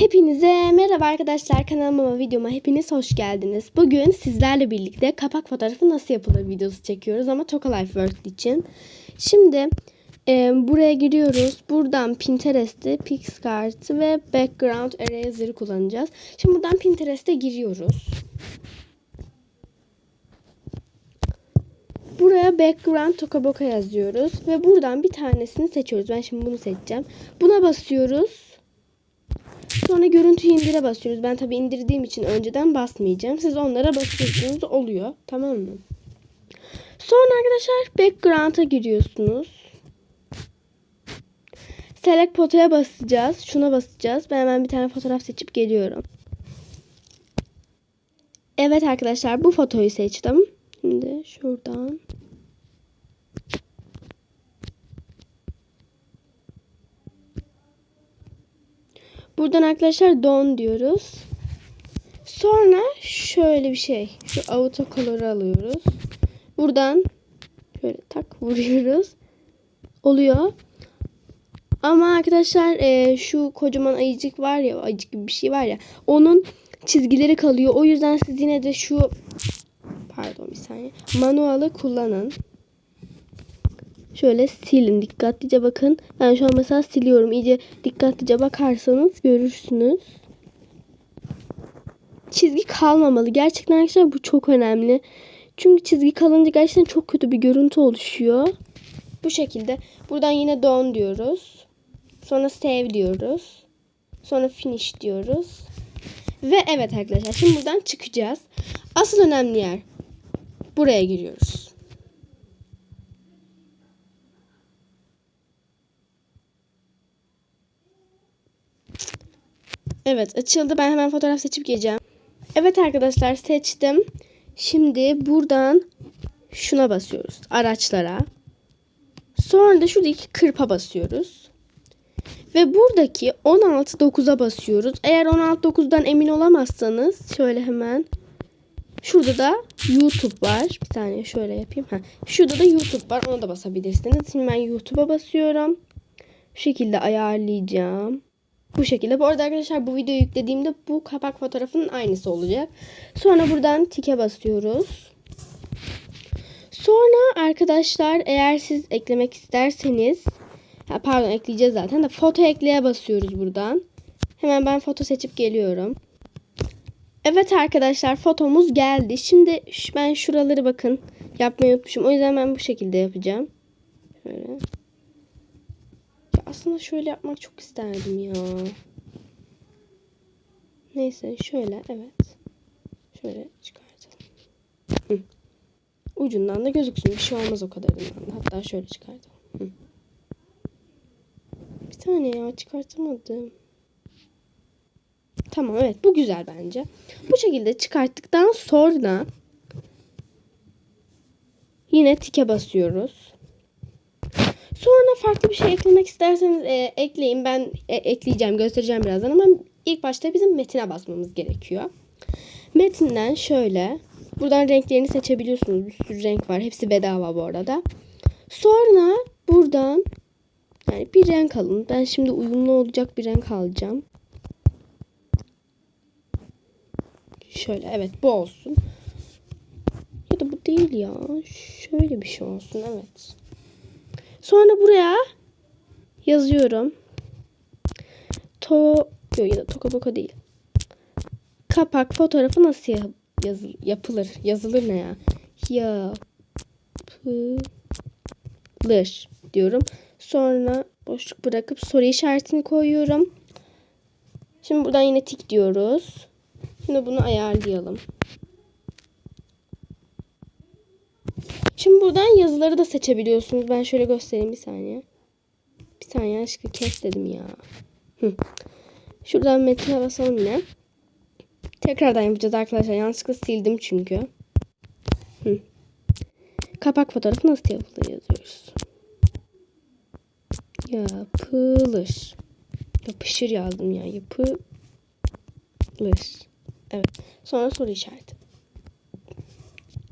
Merhaba arkadaşlar kanalıma videoma hepiniz hoş geldiniz. Bugün sizlerle birlikte kapak fotoğrafı nasıl yapılır videosu çekiyoruz ama Toka Life World için. Şimdi e, buraya giriyoruz. Buradan Pinterest'i, PixArt ve Background Eraser'ı kullanacağız. Şimdi buradan Pinterest'e giriyoruz. Buraya background toka boka yazıyoruz ve buradan bir tanesini seçiyoruz. Ben şimdi bunu seçeceğim. Buna basıyoruz. Sonra görüntü indire basıyoruz. Ben tabi indirdiğim için önceden basmayacağım. Siz onlara basıyorsunuz oluyor. Tamam mı? Sonra arkadaşlar background'a giriyorsunuz. Select fotoya basacağız. Şuna basacağız. Ben hemen bir tane fotoğraf seçip geliyorum. Evet arkadaşlar bu fotoyu seçtim. Şimdi şuradan. Buradan arkadaşlar don diyoruz. Sonra şöyle bir şey. Şu auto color'ı alıyoruz. Buradan şöyle tak vuruyoruz. Oluyor. Ama arkadaşlar e, şu kocaman ayıcık var ya ayıcık gibi bir şey var ya onun çizgileri kalıyor. O yüzden siz yine de şu pardon bir saniye manualı kullanın. Şöyle silin dikkatlice bakın. Ben şu an mesela siliyorum. İyice dikkatlice bakarsanız görürsünüz. Çizgi kalmamalı. Gerçekten arkadaşlar bu çok önemli. Çünkü çizgi kalınca gerçekten çok kötü bir görüntü oluşuyor. Bu şekilde. Buradan yine don diyoruz. Sonra save diyoruz. Sonra finish diyoruz. Ve evet arkadaşlar şimdi buradan çıkacağız. Asıl önemli yer. Buraya giriyoruz. Evet açıldı. Ben hemen fotoğraf seçip geleceğim. Evet arkadaşlar seçtim. Şimdi buradan şuna basıyoruz. Araçlara. Sonra da şuradaki kırpa basıyoruz. Ve buradaki 16.9'a basıyoruz. Eğer 16.9'dan emin olamazsanız şöyle hemen şurada da YouTube var. Bir saniye şöyle yapayım. Ha, şurada da YouTube var. Ona da basabilirsiniz. Şimdi ben YouTube'a basıyorum. Şu şekilde ayarlayacağım. Bu şekilde. Bu arada arkadaşlar bu videoyu yüklediğimde bu kapak fotoğrafının aynısı olacak. Sonra buradan tike basıyoruz. Sonra arkadaşlar eğer siz eklemek isterseniz ha, pardon ekleyeceğiz zaten de foto ekleye basıyoruz buradan. Hemen ben foto seçip geliyorum. Evet arkadaşlar fotomuz geldi. Şimdi ben şuraları bakın yapmayı unutmuşum. O yüzden ben bu şekilde yapacağım. Şöyle. Aslında şöyle yapmak çok isterdim ya. Neyse şöyle evet. Şöyle çıkartalım. Hı. Ucundan da gözüksün. Bir şey olmaz o kadarından da. Hatta şöyle çıkartalım. Hı. Bir tane ya çıkartamadım. Tamam evet bu güzel bence. Bu şekilde çıkarttıktan sonra yine tike basıyoruz. Sonra farklı bir şey eklemek isterseniz e, ekleyin. Ben e, ekleyeceğim, göstereceğim birazdan ama ilk başta bizim metine basmamız gerekiyor. Metinden şöyle buradan renklerini seçebiliyorsunuz. Bir sürü renk var. Hepsi bedava bu arada. Sonra buradan yani bir renk alın. Ben şimdi uyumlu olacak bir renk alacağım. Şöyle evet bu olsun. Ya da bu değil ya. Şöyle bir şey olsun evet. Sonra buraya yazıyorum. To yok ya da toka boka değil. Kapak fotoğrafı nasıl ya yazıl yapılır? Yazılır ne ya? Yapılır diyorum. Sonra boşluk bırakıp soru işaretini koyuyorum. Şimdi buradan yine tik diyoruz. Şimdi bunu ayarlayalım. Şimdi buradan yazıları da seçebiliyorsunuz. Ben şöyle göstereyim bir saniye. Bir saniye aşkı kes dedim ya. Şuradan metine basalım yine. Tekrardan yapacağız arkadaşlar. Yanlışlıkla sildim çünkü. Kapak fotoğrafı nasıl yapılır yazıyoruz. Yapılır. Yapışır yazdım ya. Yapılır. Evet. Sonra soru işareti.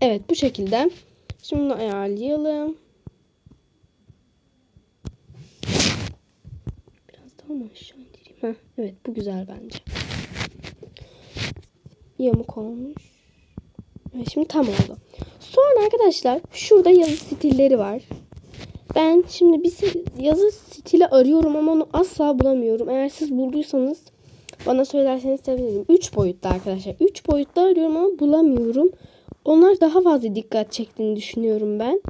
Evet bu şekilde. Şimdi bunu ayarlayalım. Biraz daha mı aşağı indireyim? Heh, evet bu güzel bence. yamuk olmuş. Evet, şimdi tam oldu. Sonra arkadaşlar şurada yazı stilleri var. Ben şimdi bir yazı stili arıyorum ama onu asla bulamıyorum. Eğer siz bulduysanız bana söylerseniz sevinirim. 3 boyutta arkadaşlar. 3 boyutta arıyorum ama bulamıyorum. Onlar daha fazla dikkat çektiğini düşünüyorum ben.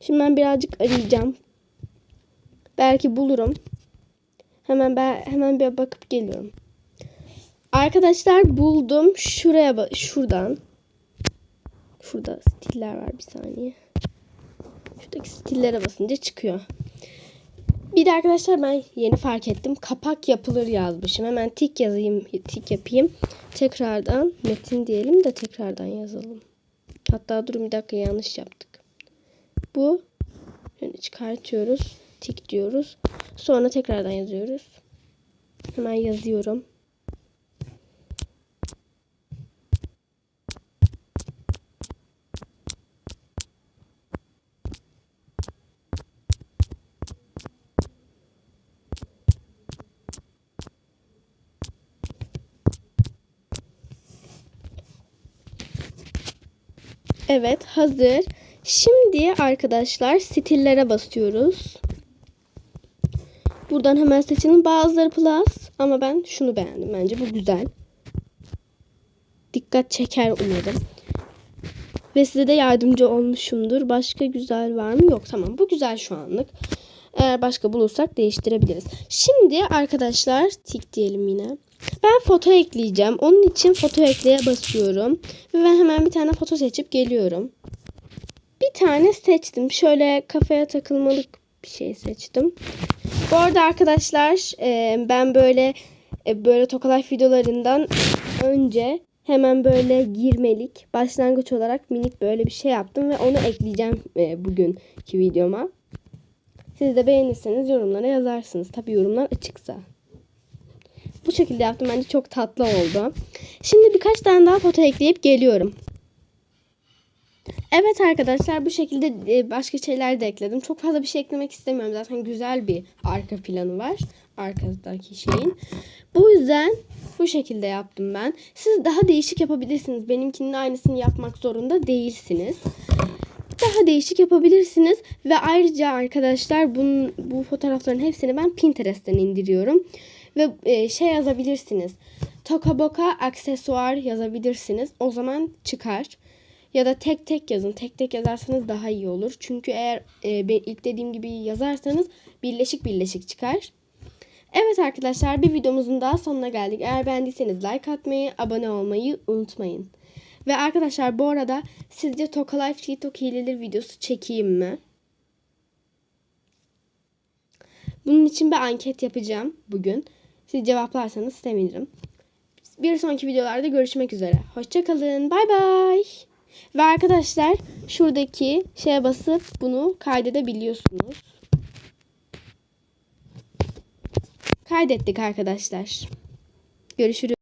Şimdi ben birazcık arayacağım. Belki bulurum. Hemen ben hemen bir bakıp geliyorum. Arkadaşlar buldum. Şuraya şuradan. Şurada stiller var bir saniye. Şuradaki stillere basınca çıkıyor. Bir de arkadaşlar ben yeni fark ettim. Kapak yapılır yazmışım. Hemen tik yazayım, tik yapayım. Tekrardan metin diyelim de tekrardan yazalım. Hatta durun bir dakika yanlış yaptık. Bu şöyle çıkartıyoruz. Tik diyoruz. Sonra tekrardan yazıyoruz. Hemen yazıyorum. Evet hazır. Şimdi arkadaşlar stillere basıyoruz. Buradan hemen seçelim. Bazıları plus ama ben şunu beğendim. Bence bu güzel. Dikkat çeker umarım. Ve size de yardımcı olmuşumdur. Başka güzel var mı? Yok tamam bu güzel şu anlık. Eğer başka bulursak değiştirebiliriz. Şimdi arkadaşlar tik diyelim yine. Ben foto ekleyeceğim. Onun için foto ekleye basıyorum. Ve ben hemen bir tane foto seçip geliyorum. Bir tane seçtim. Şöyle kafaya takılmalık bir şey seçtim. Bu arada arkadaşlar e, ben böyle e, böyle Tokalife videolarından önce hemen böyle girmelik başlangıç olarak minik böyle bir şey yaptım ve onu ekleyeceğim e, bugünkü videoma. Siz de beğenirseniz yorumlara yazarsınız. Tabi yorumlar açıksa. Bu şekilde yaptım. Bence çok tatlı oldu. Şimdi birkaç tane daha foto ekleyip geliyorum. Evet arkadaşlar bu şekilde e, başka şeyler de ekledim. Çok fazla bir şey eklemek istemiyorum. Zaten güzel bir arka planı var. Arkadaki şeyin. Bu yüzden bu şekilde yaptım ben. Siz daha değişik yapabilirsiniz. Benimkinin aynısını yapmak zorunda değilsiniz. Daha değişik yapabilirsiniz. Ve ayrıca arkadaşlar bunun, bu fotoğrafların hepsini ben Pinterest'ten indiriyorum. Ve e, şey yazabilirsiniz. Toka boka aksesuar yazabilirsiniz. O zaman çıkar. Ya da tek tek yazın. Tek tek yazarsanız daha iyi olur. Çünkü eğer e, ben ilk dediğim gibi yazarsanız birleşik birleşik çıkar. Evet arkadaşlar bir videomuzun daha sonuna geldik. Eğer beğendiyseniz like atmayı, abone olmayı unutmayın. Ve arkadaşlar bu arada sizce Tokalife TikTok hileleri videosu çekeyim mi? Bunun için bir anket yapacağım bugün. Siz cevaplarsanız sevinirim. Bir sonraki videolarda görüşmek üzere. Hoşçakalın. Bay bay. Ve arkadaşlar şuradaki şeye basıp bunu kaydedebiliyorsunuz. Kaydettik arkadaşlar. Görüşürüz.